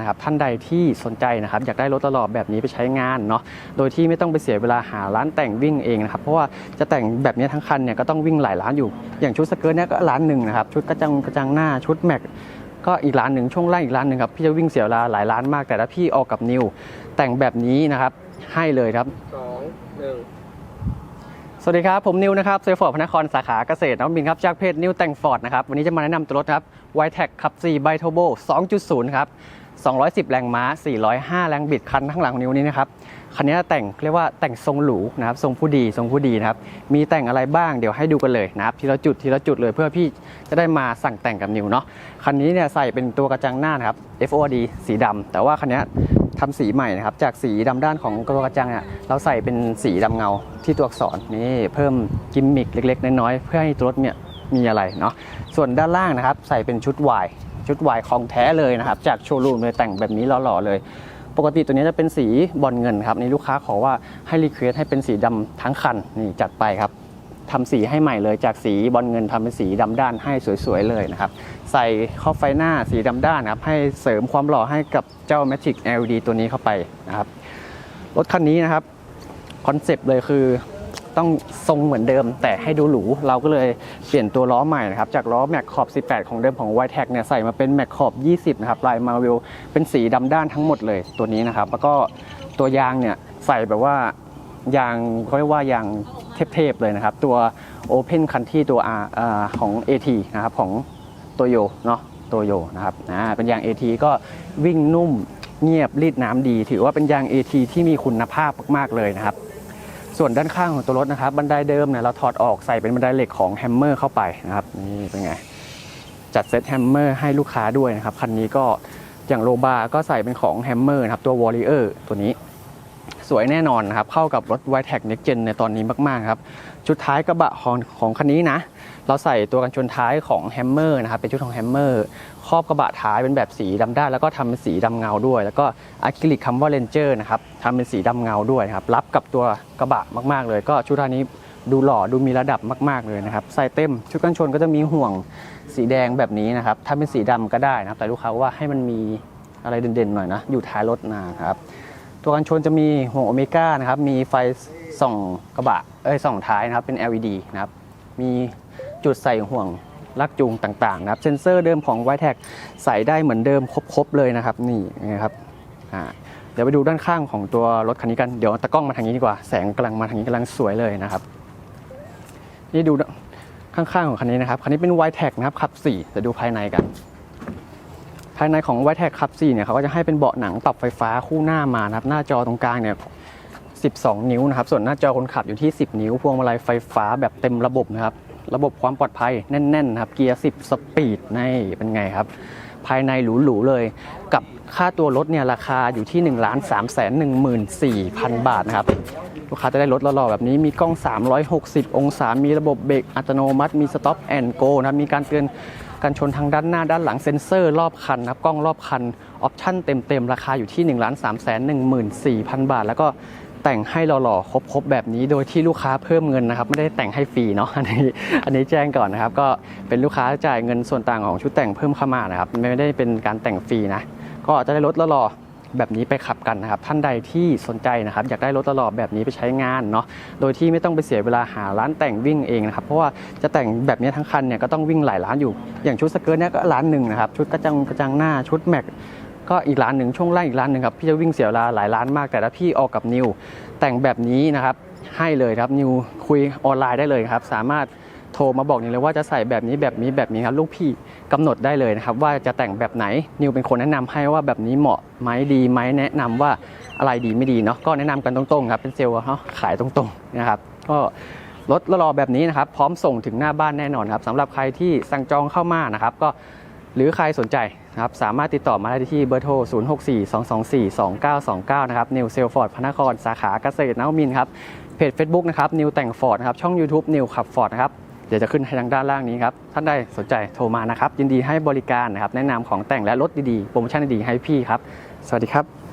นะครับท่านใดที่สนใจนะครับอยากได้รถตลอดแบบนี้ไปใช้งานเนาะโดยที่ไม่ต้องไปเสียเวลาหาร้านแต่งวิ่งเองนะครับเพราะว่าจะแต่งแบบนี้ทั้งคันเนี่ยก็ต้องวิ่งหลายร้านอยู่ อย่างชุดสเกิร์ตเนี่ยก็ร้านหนึ่งนะครับชุดกระจังกระจังหน้าชุดแม็กก็อีกร้านหนึ่งช่วงล่างอีกร้านหนึ่งครับพี่จะวิ่งเสียเวลาหลายร้านมากแต่ถ้าพี่ออกกับนิว แต่งแบบนี้นะครับให้เลยครับสองหนึ่งสวัสดีครับ ผมนิวนะครับเซลฟอร์ดพระนครสาขาเกษตรน้องบินครับ จากเพจนิวแต่งฟอร์ดนะครับ วันนี้จะมาแนะนำตัวรถครับไวแท็กขับ4ไบโทโบ2.0 ครับ 210 แรงม้า 405 แรงบิดคันข้างหลังของนิวนี้นะครับคันนี้แต่งเรียกว่าแต่งทรงหรูนะครับทรงผู้ดีทรงผู้ดีนะครับมีแต่งอะไรบ้างเดี๋ยวให้ดูกันเลยนะครับทีละจุดทีละจุดเลยเพื่อพี่จะได้มาสั่งแต่งกับนิวเนาะคันนี้เนี่ยใส่เป็นตัวกระจังหน้านะครับ FORD สีดำแต่ว่าคันนี้ทำสีใหม่นะครับจากสีดำด้านของตัวกระจังเนี่ยเราใส่เป็นสีดำเงาที่ตัวอักษรนี่เพิ่มกิมมิคเล็ก ๆ น้อยๆเพื่อให้รถเนี่ยมีอะไรเนาะส่วนด้านล่างนะครับใส่เป็นชุดวาย ชุดวายของแท้เลยนะครับ จากโชว์รูมเลยแต่งแบบนี้หล่อๆเลย ปกติตัวนี้จะเป็นสีบอลเงินครับนี่ลูกค้าขอว่าให้รีเควสให้เป็นสีดำทั้งคันนี่จัดไปครับทำสีให้ใหม่เลยจากสีบอลเงินทำเป็นสีดำด้านให้สวยๆเลยนะครับ ใส่ข้อไฟหน้าสีดำด้านนะครับให้เสริมความหล่อให้กับเจ้า Magic LED ตัวนี้เข้าไปนะครับรถคันนี้นะครับคอนเซปต์เลยคือ ต้องทรงเหมือนเดิม แต่ให้ดูหรู เราก็เลยเปลี่ยนตัวล้อใหม่นะครับ จากล้อแม็กขอบ 18 ของเดิมของ y t e c เนี่ยใส่มาเป็นแม็กขอบ 20 นะครับ ลายมาวิลเป็นสีดำด้านทั้งหมดเลยตัวนี้นะครับ แล้วก็ตัวยางเนี่ยใส่แบบว่ายางเขาเรียกว่ายางเทพๆเลยนะครับ ตัว Open Country ตัว R อ่าของ AT นะครับของโตโยเนาะโตโยนะครับอ่าเป็นยาง AT ก็วิ่งนุ่มเงียบรีดน้ำดี ถือว่าเป็นยาง AT ที่มีคุณภาพมาก ๆ เลยนะครับ ส่วนด้านข้างของตัวรถนะครับบันไดเดิมเนี่ยเราถอดออกใส่เป็นบันไดเหล็กของแฮมเมอร์เข้าไปนะครับนี่เป็นไงจัดเซตแฮมเมอร์ให้ลูกค้าด้วยนะครับคันนี้ก็อย่างโรบาก็ใส่เป็นของแฮมเมอร์นะครับตัววอลเลอร์ตัวนี้ สวยแน่นอนนะครับ เข้ากับรถ y t e c Next Gen ในตอนนี้มากๆครับ ชุดท้ายกระบะของของคันนี้นะ เราใส่ตัวกันชนท้ายของแฮมเมอร์นะครับ เป็นชุดของแฮมเมอร์ครอบกระบะท้ายเป็นแบบสีดำด้านแล้วก็ทำเป็นสีดำเงาด้วย แล้วก็อะคริลิกคำว่าเ a นเจอร์นะครับทำเป็นสีดำเงาด้วยนะครับ รับกับตัวกระบะมากๆเลย ก็ชุดท้ายนี้ดูหล่อดูมีระดับมาก ๆ เลยนะครับใส่เต็ม ชุดกันชนก็จะมีห่วงสีแดงแบบนี้นะครับ ถ้าเป็นสีดำก็ได้นะครับ แต่ลูกค้าว่าให้มันมีอะไรเด่น ๆ หน่อยนะ อยู่ท้ายรถนะครับ ตัวกันชนจะมีห่วงโอเมก้านะครับ มีไฟส่องกระบะ เอ้ยส่องท้ายนะครับ เป็น LED นะครับ มีจุดใส่ห่วงลักจูงต่างๆนะครับ เซนเซอร์เดิมของ y t e c ใส่ได้เหมือนเดิมครบๆเลยนะครับ นี่นะครับ อ่า เดี๋ยวไปดูด้านข้างของตัวรถคันนี้กัน เดี๋ยวตะกล้องมาทางนี้ดีกว่า แสงกำลังมาทางนี้กำลังสวยเลยนะครับ นี่ดูข้างๆของคันนี้นะครับ คันนี้เป็น y t e c นะครับขับ 4 จะดูภายในกัน ภายในของ y t e c ขับ4เนี่ยเขาก็จะให้เป็นเบาะหนังปรับไฟฟ้าคู่หน้ามานะครับหน้าจอตรงกลางเนี่ย12 นิ้วนะครับส่วนหน้าจอคนขับอยู่ที่ 10 นิ้ว พวงมาลัยไฟฟ้าแบบเต็มระบบนะครับระบบความปลอดภัยแน่นๆนะครับเกียร์ 10 สปีดนี่เป็นไงครับ ภายในหรูๆเลย กับค่าตัวรถเนี่ยราคาอยู่ที่ 1,314,000 บาทนะครับลูกค้าจะได้รถหล่อๆแบบนี้มีกล้อง 360 องศา มีระบบเบรกอัตโนมัติ มี Stop and Go นะครับมีการเตือน การชนทางด้านหน้าด้านหลังเซ็นเซอร์รอบคันนะครับ กล้องรอบคัน ออปชั่นเต็มๆ ราคาอยู่ที่ 1 3 1 4 0 0 0 บาท แล้วก็แต่งให้หล่อๆ ครบๆ แบบนี้โดยที่ลูกค้าเพิ่มเงินนะครับ ไม่ได้แต่งให้ฟรีเนาะอันนี้อันนี้แจ้งก่อนนะครับ ก็เป็นลูกค้าจ่ายเงินส่วนต่างของชุดแต่งเพิ่มเข้ามานะครับ ไม่ได้เป็นการแต่งฟรีนะ ก็จะได้รถหล่อ แบบนี้ไปขับกันนะครับท่านใดที่สนใจนะครับอยากได้รถหล่อๆแบบนี้ไปใช้งานเนาะโดยที่ไม่ต้องไปเสียเวลาหาร้านแต่งวิ่งเองนะครับเพราะว่าจะแต่งแบบนี้ทั้งคันเนี่ยก็ต้องวิ่งหลายร้านอยู่ อย่างชุดสเกิร์ตเนี่ยก็ร้านหนึ่งนะครับชุดกระจังกระจังหน้าชุดแม็กก็อีกร้านหนึ่งช่วงล่างอีกร้านหนึ่งครับพี่จะวิ่งเสียเวลาหลายร้านมากแต่ถ้าพี่ออกกับนิวแต่งแบบนี้นะครับให้เลยครับนิวคุยออนไลน์ได้เลยครับสามารถ โทรมาบอกนิวเลยว่าจะใส่แบบนี้แบบนี้แบบนี้ครับลูกพี่กำหนดได้เลยนะครับว่าจะแต่งแบบไหนนิวเป็นคนแนะนำให้ว่าแบบนี้เหมาะไหมดีไหมแนะนำว่าอะไรดีไม่ดีเนาะก็แนะนำกันตรงๆครับเป็นเซลล์เนาขายตรงๆนะครับก็รถรอแบบนี้นะครับพร้อมส่งถึงหน้าบ้านแน่นอนครับสำหรับใครที่สั่งจองเข้ามานะครับก็หรือใครสนใจนะครับสามารถติดต่อมาได้ที่เบอร์โทร 0642242929 นะครับนิวเซลฟอร์ดพระนครสาขาเกษตรนวมินครับเพจ Facebook นะครับนิวแต่งฟอร์ดนะครับช่อง YouTube นิวขับฟอร์ดนะครับ เดี๋ยวจะขึ้นให้ทางด้านล่างนี้ครับ ท่านใดสนใจโทรมานะครับ ยินดีให้บริการนะครับ แนะนำของแต่งและรถดีๆ โปรโมชั่นดีๆให้พี่ครับ สวัสดีครับ